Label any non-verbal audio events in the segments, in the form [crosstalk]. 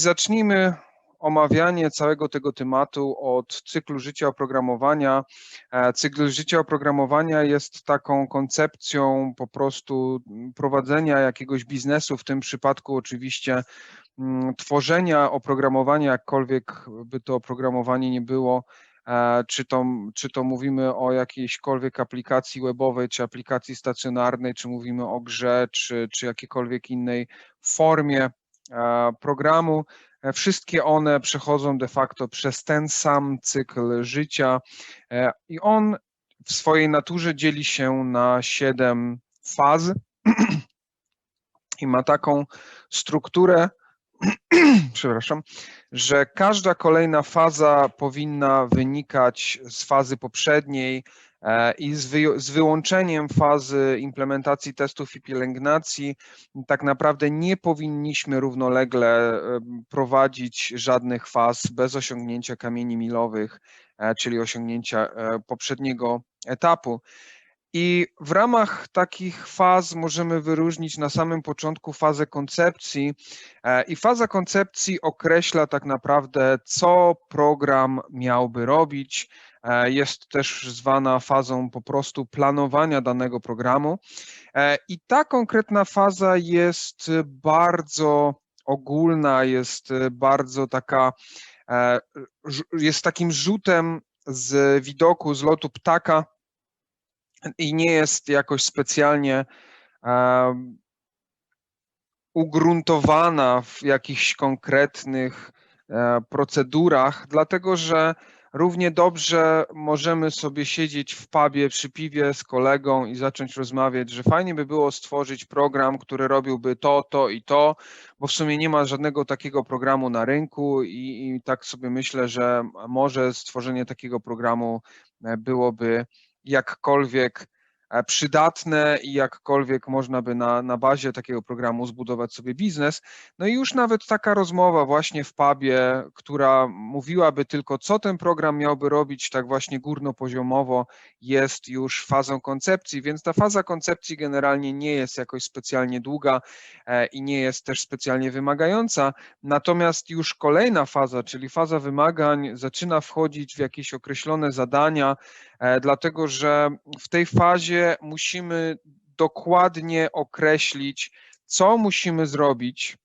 Zacznijmy omawianie całego tego tematu od cyklu życia oprogramowania. E, cykl życia oprogramowania jest taką koncepcją po prostu prowadzenia jakiegoś biznesu, w tym przypadku oczywiście mm, tworzenia oprogramowania, jakkolwiek by to oprogramowanie nie było, e, czy to, czy to mówimy o jakiejśkolwiek aplikacji webowej, czy aplikacji stacjonarnej, czy mówimy o grze, czy, czy jakiejkolwiek innej formie programu. E, wszystkie one przechodzą de facto przez ten sam cykl życia e, i on w swojej naturze dzieli się na siedem faz [clears throat] i ma taką strukturę, [clears throat] przepraszam, że każda kolejna faza powinna wynikać z fazy poprzedniej, E, i z, wy, z, wyłączeniem fazy implementacji testów i pielęgnacji tak naprawdę nie powinniśmy równolegle e, prowadzić żadnych faz bez osiągnięcia kamieni milowych, e, czyli osiągnięcia poprzedniego etapu. I w ramach takich faz możemy wyróżnić na samym początku fazę koncepcji. I faza koncepcji określa tak naprawdę, co program miałby robić, E, jest też zwana fazą po prostu planowania danego programu. E, I ta konkretna faza jest bardzo ogólna, jest bardzo taka, e, jest takim rzutem z widoku, z lotu ptaka i nie jest jakoś specjalnie ugruntowana w jakichś konkretnych procedurach, dlatego że Równie dobrze możemy sobie siedzieć w pubie przy piwie z kolegą i zacząć rozmawiać, że fajnie by było stworzyć program, który robiłby to, to i to, bo w sumie nie ma żadnego takiego programu na rynku i, i tak sobie myślę, że może stworzenie takiego programu e, byłoby jakkolwiek przydatne i jakkolwiek można by na, na bazie takiego programu zbudować sobie biznes. No i już nawet taka rozmowa właśnie w pubie, która mówiłaby tylko, co ten program miałby robić, tak właśnie górnopoziomowo, jest już fazą koncepcji, więc ta faza koncepcji generalnie nie jest jakoś specjalnie długa e, i nie jest też specjalnie wymagająca. Natomiast już kolejna faza, czyli faza wymagań, zaczyna wchodzić w jakieś określone zadania, e, dlatego że w tej fazie musimy dokładnie określić, co musimy zrobić,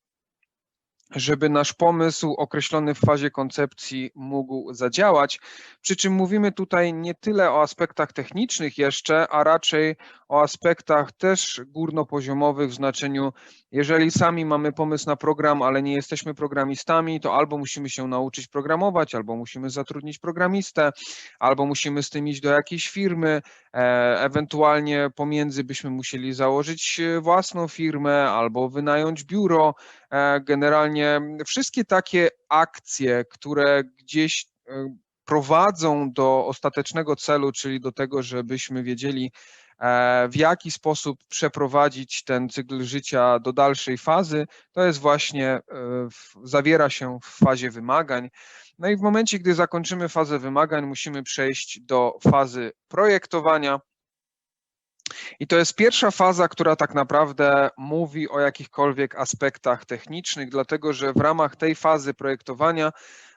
żeby nasz pomysł określony w fazie koncepcji mógł zadziałać. Przy czym mówimy tutaj nie tyle o aspektach technicznych jeszcze, a raczej o aspektach też górnopoziomowych w znaczeniu, jeżeli sami mamy pomysł na program, ale nie jesteśmy programistami, to albo musimy się nauczyć programować, albo musimy zatrudnić programistę, albo musimy z tym iść do jakiejś firmy, e, ewentualnie pomiędzy byśmy musieli założyć własną firmę albo wynająć biuro. E, generalnie wszystkie takie akcje, które gdzieś e, prowadzą do ostatecznego celu, czyli do tego, żebyśmy wiedzieli, E, w jaki sposób przeprowadzić ten cykl życia do dalszej fazy, to jest właśnie, zawiera się w fazie wymagań. No i w momencie, gdy zakończymy fazę wymagań, musimy przejść do fazy projektowania. I to jest pierwsza faza, która tak naprawdę mówi o jakichkolwiek aspektach technicznych, dlatego że w ramach tej fazy projektowania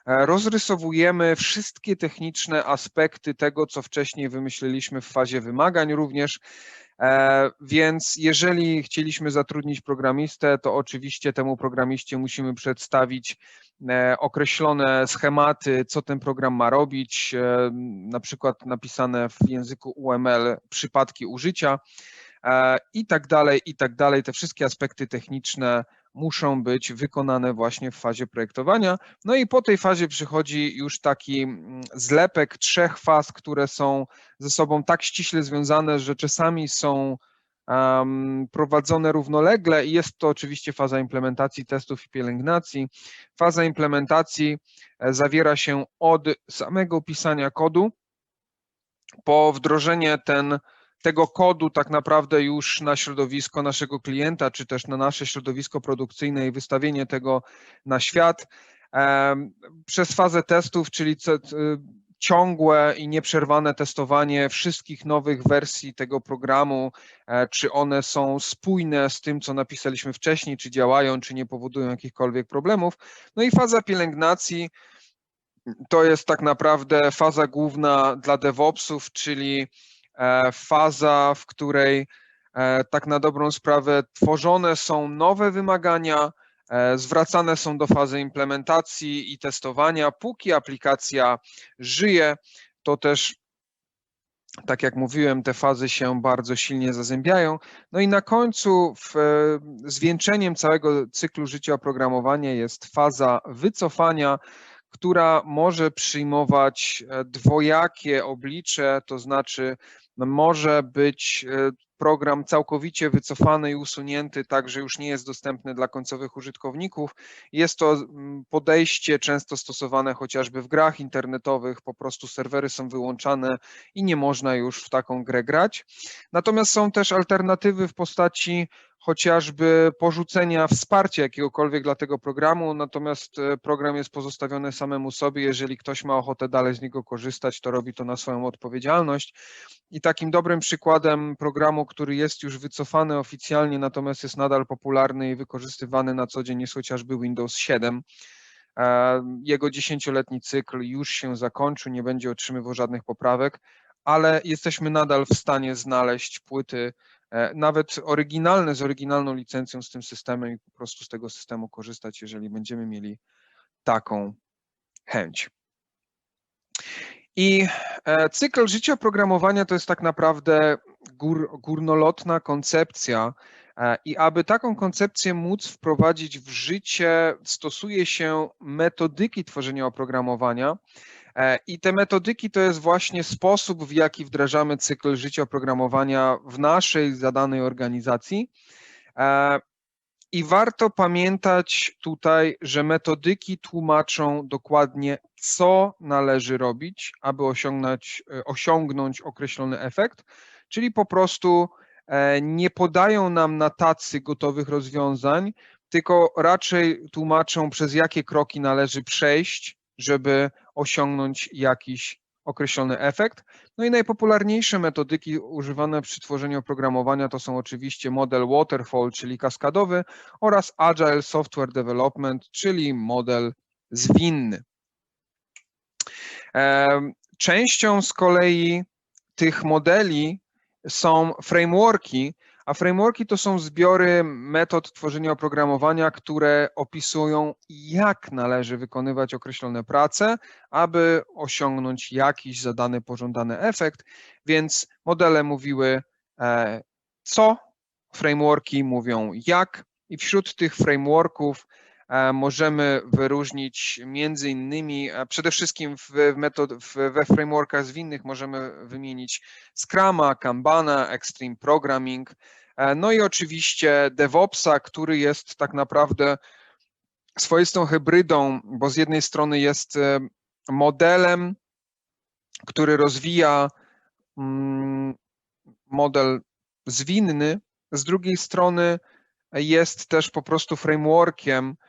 E, rozrysowujemy wszystkie techniczne aspekty tego, co wcześniej wymyśliliśmy w fazie wymagań również. E, więc jeżeli chcieliśmy zatrudnić programistę, to oczywiście temu programiście musimy przedstawić e, określone schematy, co ten program ma robić, na przykład napisane w języku UML przypadki użycia i tak dalej, i tak dalej. Te wszystkie aspekty techniczne muszą być wykonane właśnie w fazie projektowania. No i po tej fazie przychodzi już taki mm, zlepek trzech faz, które są ze sobą tak ściśle związane, że czasami są prowadzone równolegle i jest to oczywiście faza implementacji testów i pielęgnacji. Faza implementacji e, zawiera się od samego pisania kodu po wdrożenie ten tego kodu tak naprawdę już na środowisko naszego klienta, czy też na nasze środowisko produkcyjne i wystawienie tego na świat. Przez fazę testów, czyli ciągłe i nieprzerwane testowanie wszystkich nowych wersji tego programu, e, czy one są spójne z tym, co napisaliśmy wcześniej, czy działają, czy nie powodują jakichkolwiek problemów. No i faza pielęgnacji to jest tak naprawdę faza główna dla DevOpsów, czyli faza, w której tak na dobrą sprawę tworzone są nowe wymagania, E, zwracane są do fazy implementacji i testowania. Póki aplikacja żyje, to też tak jak mówiłem, te fazy się bardzo silnie zazębiają. No i na końcu w, e, zwieńczeniem całego cyklu życia oprogramowania jest faza wycofania, która może przyjmować e, dwojakie oblicze, to znaczy może być program całkowicie wycofany i usunięty, tak że już nie jest dostępny dla końcowych użytkowników. Jest to mm, podejście często stosowane chociażby w grach internetowych, po prostu serwery są wyłączane i nie można już w taką grę grać. Natomiast są też alternatywy w postaci chociażby porzucenia wsparcia jakiegokolwiek dla tego programu, natomiast e, program jest pozostawiony samemu sobie. Jeżeli ktoś ma ochotę dalej z niego korzystać, to robi to na swoją odpowiedzialność. I takim dobrym przykładem programu, który jest już wycofany oficjalnie, natomiast jest nadal popularny i wykorzystywany na co dzień jest chociażby Windows 7. E, jego dziesięcioletni cykl już się zakończył, nie będzie otrzymywał żadnych poprawek, ale jesteśmy nadal w stanie znaleźć płyty nawet oryginalne z oryginalną licencją z tym systemem i po prostu z tego systemu korzystać, jeżeli będziemy mieli taką chęć. I e, cykl życia oprogramowania to jest tak naprawdę gór, górnolotna koncepcja e, i aby taką koncepcję móc wprowadzić w życie, stosuje się metodyki tworzenia oprogramowania, E, I te metodyki to jest właśnie sposób, w jaki wdrażamy cykl życia oprogramowania w naszej zadanej organizacji. E, I warto pamiętać tutaj, że metodyki tłumaczą dokładnie, co należy robić, aby osiągnąć, e, osiągnąć określony efekt, czyli po prostu nie podają nam na tacy gotowych rozwiązań, tylko raczej tłumaczą, przez jakie kroki należy przejść, żeby osiągnąć jakiś określony efekt. No i najpopularniejsze metodyki używane przy tworzeniu oprogramowania to są oczywiście model waterfall, czyli kaskadowy oraz agile software development, czyli model zwinny. Częścią z kolei tych modeli są frameworki, a frameworki to są zbiory metod tworzenia oprogramowania, które opisują, jak należy wykonywać określone prace, aby osiągnąć jakiś zadany, pożądany efekt. Więc modele mówiły e, co, frameworki mówią jak, i wśród tych frameworków możemy wyróżnić między innymi, e, przede wszystkim w metod, w, we frameworkach zwinnych możemy wymienić Scrama, Kanbana, Extreme Programming, E, no i oczywiście DevOpsa, który jest tak naprawdę swoistą hybrydą, bo z jednej strony jest e, modelem, który rozwija mm, model zwinny, z drugiej strony jest też po prostu frameworkiem, E,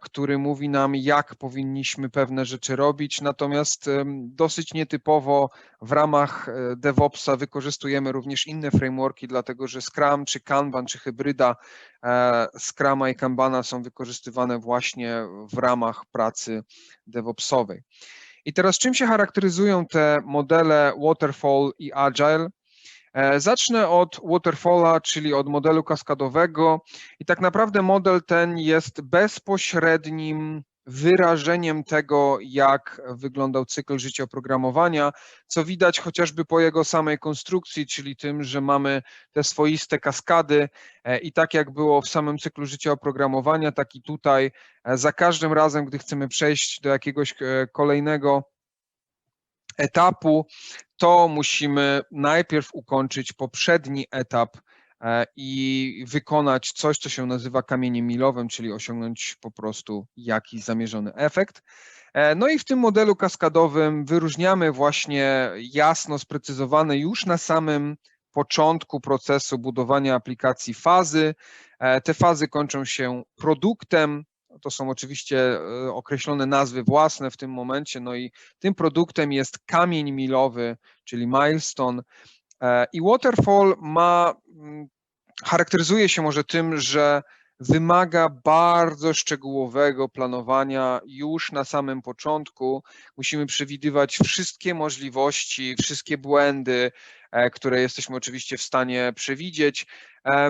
który mówi nam, jak powinniśmy pewne rzeczy robić. Natomiast dosyć nietypowo w ramach e, DevOpsa wykorzystujemy również inne frameworki, dlatego że Scrum, czy Kanban, czy hybryda e, Scruma i Kanbana są wykorzystywane właśnie w ramach pracy DevOpsowej. I teraz czym się charakteryzują te modele Waterfall i Agile? E, zacznę od waterfalla, czyli od modelu kaskadowego. I tak naprawdę model ten jest bezpośrednim wyrażeniem tego, jak wyglądał cykl życia oprogramowania, co widać chociażby po jego samej konstrukcji, czyli tym, że mamy te swoiste kaskady. E, i tak jak było w samym cyklu życia oprogramowania, tak i tutaj e, za każdym razem, gdy chcemy przejść do jakiegoś kolejnego etapu, to musimy najpierw ukończyć poprzedni etap e, i wykonać coś, co się nazywa kamieniem milowym, czyli osiągnąć po prostu jakiś zamierzony efekt. E, no i w tym modelu kaskadowym wyróżniamy właśnie jasno sprecyzowane już na samym początku procesu budowania aplikacji fazy. E, te fazy kończą się produktem, To są oczywiście e, określone nazwy własne w tym momencie. No i tym produktem jest kamień milowy, czyli milestone. E, I waterfall ma, mm, charakteryzuje się może tym, że wymaga bardzo szczegółowego planowania już na samym początku. Musimy przewidywać wszystkie możliwości, wszystkie błędy, e, które jesteśmy oczywiście w stanie przewidzieć.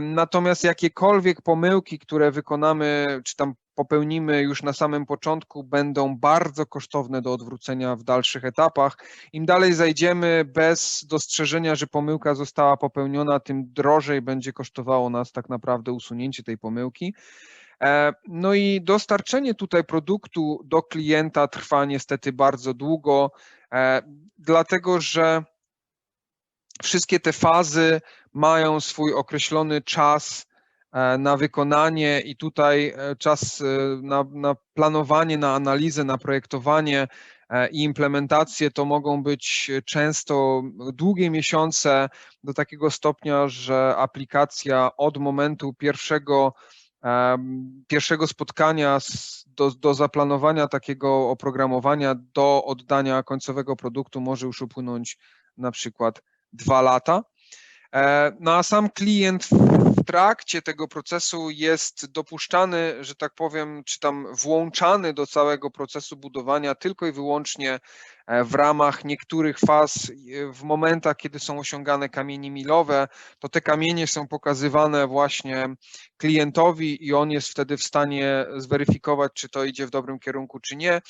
Natomiast jakiekolwiek pomyłki, które wykonamy, czy tam popełnimy już na samym początku, będą bardzo kosztowne do odwrócenia w dalszych etapach. Im dalej zajdziemy bez dostrzeżenia, że pomyłka została popełniona, tym drożej będzie kosztowało nas tak naprawdę usunięcie tej pomyłki. E, no i dostarczenie tutaj produktu do klienta trwa niestety bardzo długo, e, dlatego że wszystkie te fazy mają swój określony czas na wykonanie i tutaj e, czas e, na, na planowanie, na analizę, na projektowanie i implementację to mogą być często długie miesiące do takiego stopnia, że aplikacja od momentu pierwszego, pierwszego spotkania do, do zaplanowania takiego oprogramowania do oddania końcowego produktu może już upłynąć na przykład dwa lata. E, no a sam klient w trakcie tego procesu jest dopuszczany, że tak powiem, czy tam włączany do całego procesu budowania tylko i wyłącznie w ramach niektórych faz, e, w momentach, kiedy są osiągane kamienie milowe, to te kamienie są pokazywane właśnie klientowi i on jest wtedy w stanie zweryfikować, czy to idzie w dobrym kierunku, czy nie.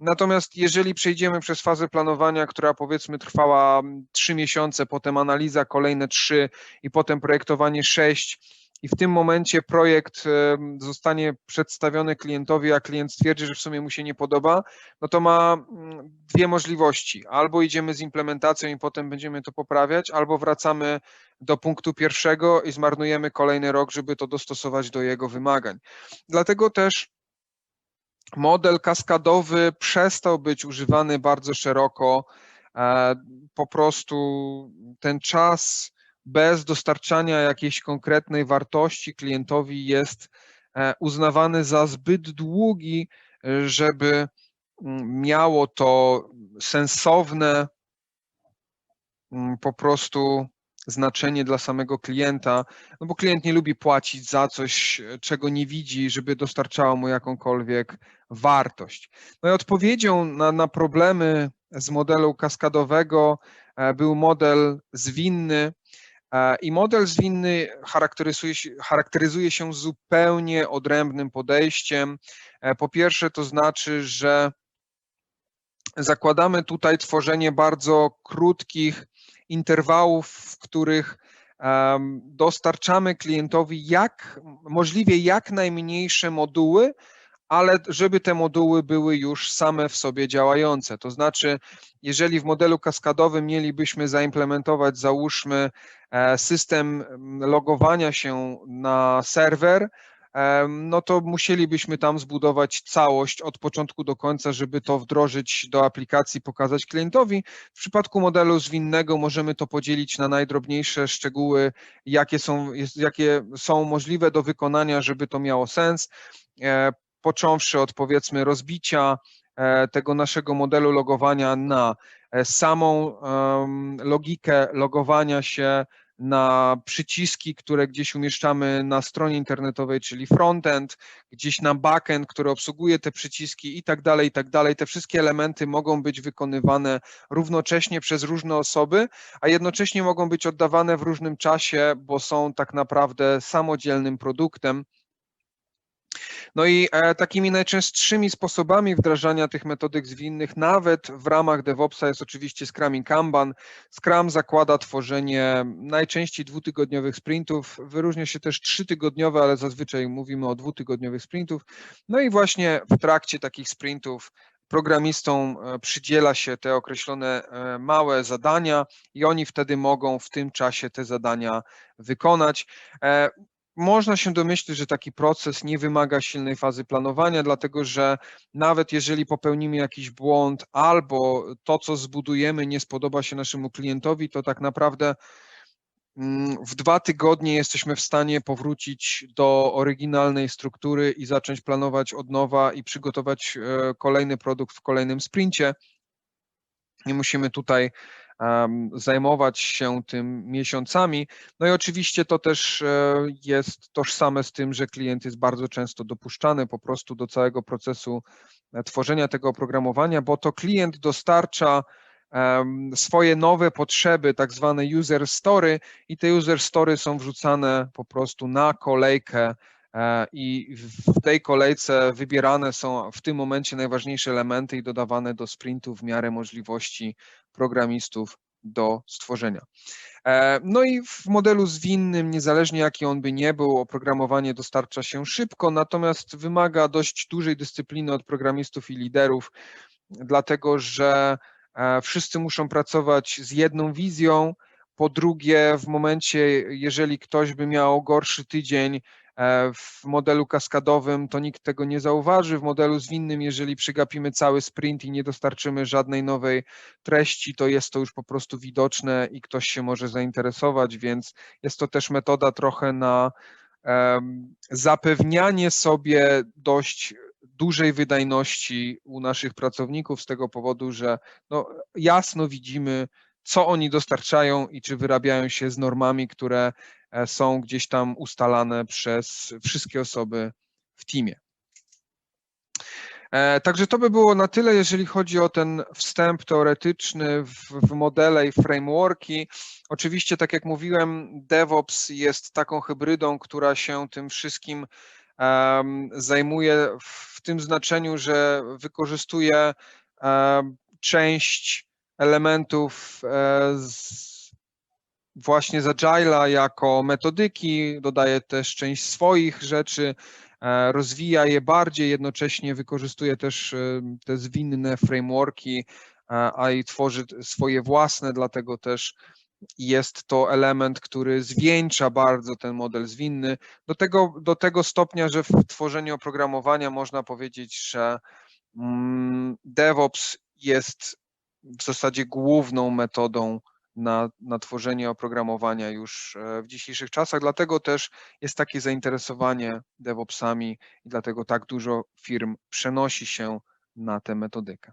Natomiast jeżeli przejdziemy przez fazę planowania, która powiedzmy trwała 3 miesiące, potem analiza kolejne 3 i potem projektowanie 6, i w tym momencie projekt zostanie przedstawiony klientowi, a klient stwierdzi, że w sumie mu się nie podoba, no to ma mm, dwie możliwości. Albo idziemy z implementacją i potem będziemy to poprawiać, albo wracamy do punktu pierwszego i zmarnujemy kolejny rok, żeby to dostosować do jego wymagań. Dlatego też model kaskadowy przestał być używany bardzo szeroko. E, po prostu ten czas bez dostarczania jakiejś konkretnej wartości klientowi jest e, uznawany za zbyt długi, e, żeby mm, miało to sensowne mm, po prostu znaczenie dla samego klienta, no bo klient nie lubi płacić za coś, e, czego nie widzi, żeby dostarczało mu jakąkolwiek wartość. No i odpowiedzią na, na problemy z modelu kaskadowego był model zwinny, I model zwinny charakteryzuje się, charakteryzuje się zupełnie odrębnym podejściem. E, po pierwsze, to znaczy, że zakładamy tutaj tworzenie bardzo krótkich interwałów, w których dostarczamy klientowi jak możliwie jak najmniejsze moduły, ale żeby te moduły były już same w sobie działające. To znaczy, jeżeli w modelu kaskadowym mielibyśmy zaimplementować, załóżmy, e, system logowania się na serwer, e, no to musielibyśmy tam zbudować całość od początku do końca, żeby to wdrożyć do aplikacji, pokazać klientowi. W przypadku modelu zwinnego możemy to podzielić na najdrobniejsze szczegóły, jakie są, jakie są możliwe do wykonania, żeby to miało sens. Począwszy od powiedzmy rozbicia e, tego naszego modelu logowania na e, samą logikę logowania się, na przyciski, które gdzieś umieszczamy na stronie internetowej, czyli frontend, gdzieś na backend, który obsługuje te przyciski i tak dalej, i tak dalej. Te wszystkie elementy mogą być wykonywane równocześnie przez różne osoby, a jednocześnie mogą być oddawane w różnym czasie, bo są tak naprawdę samodzielnym produktem. No i e, takimi najczęstszymi sposobami wdrażania tych metodyk zwinnych, nawet w ramach DevOpsa jest oczywiście Scrum i Kanban. Scrum zakłada tworzenie najczęściej dwutygodniowych sprintów, wyróżnia się też trzytygodniowe, ale zazwyczaj mówimy o dwutygodniowych sprintów. No i właśnie w trakcie takich sprintów programistom e, przydziela się te określone e, małe zadania i oni wtedy mogą w tym czasie te zadania wykonać. Można się domyślić, że taki proces nie wymaga silnej fazy planowania, dlatego że nawet jeżeli popełnimy jakiś błąd albo to, co zbudujemy, nie spodoba się naszemu klientowi, to tak naprawdę mm, w dwa tygodnie jesteśmy w stanie powrócić do oryginalnej struktury i zacząć planować od nowa i przygotować e, kolejny produkt w kolejnym sprincie. Nie musimy tutaj zajmować się tym miesiącami. No i oczywiście to też e, jest tożsame z tym, że klient jest bardzo często dopuszczany po prostu do całego procesu e, tworzenia tego oprogramowania, bo to klient dostarcza swoje nowe potrzeby, tak zwane user story i te user story są wrzucane po prostu na kolejkę i w tej kolejce wybierane są w tym momencie najważniejsze elementy i dodawane do sprintu w miarę możliwości programistów do stworzenia. E, no i w modelu zwinnym, niezależnie jaki on by nie był, oprogramowanie dostarcza się szybko, natomiast wymaga dość dużej dyscypliny od programistów i liderów, dlatego że E, wszyscy muszą pracować z jedną wizją. Po drugie, w momencie, jeżeli ktoś by miał gorszy tydzień e, w modelu kaskadowym, to nikt tego nie zauważy. W modelu zwinnym, jeżeli przegapimy cały sprint i nie dostarczymy żadnej nowej treści, to jest to już po prostu widoczne i ktoś się może zainteresować, więc jest to też metoda trochę na zapewnianie sobie dość dużej wydajności u naszych pracowników z tego powodu, że no, jasno widzimy, co oni dostarczają i czy wyrabiają się z normami, które e, są gdzieś tam ustalane przez wszystkie osoby w teamie. E, także to by było na tyle, jeżeli chodzi o ten wstęp teoretyczny w, w modele i frameworki. Oczywiście, tak jak mówiłem, DevOps jest taką hybrydą, która się tym wszystkim zajmuje w tym znaczeniu, że wykorzystuje część elementów e, z właśnie z Agile'a jako metodyki, dodaje też część swoich rzeczy, e, rozwija je bardziej, jednocześnie wykorzystuje też e, te zwinne frameworki, a i tworzy swoje własne, dlatego też jest to element, który zwieńcza bardzo ten model zwinny, do tego, do tego stopnia, że w tworzeniu oprogramowania można powiedzieć, że mm, DevOps jest w zasadzie główną metodą na, na tworzenie oprogramowania już e, w dzisiejszych czasach. Dlatego też jest takie zainteresowanie DevOpsami i dlatego tak dużo firm przenosi się na tę metodykę.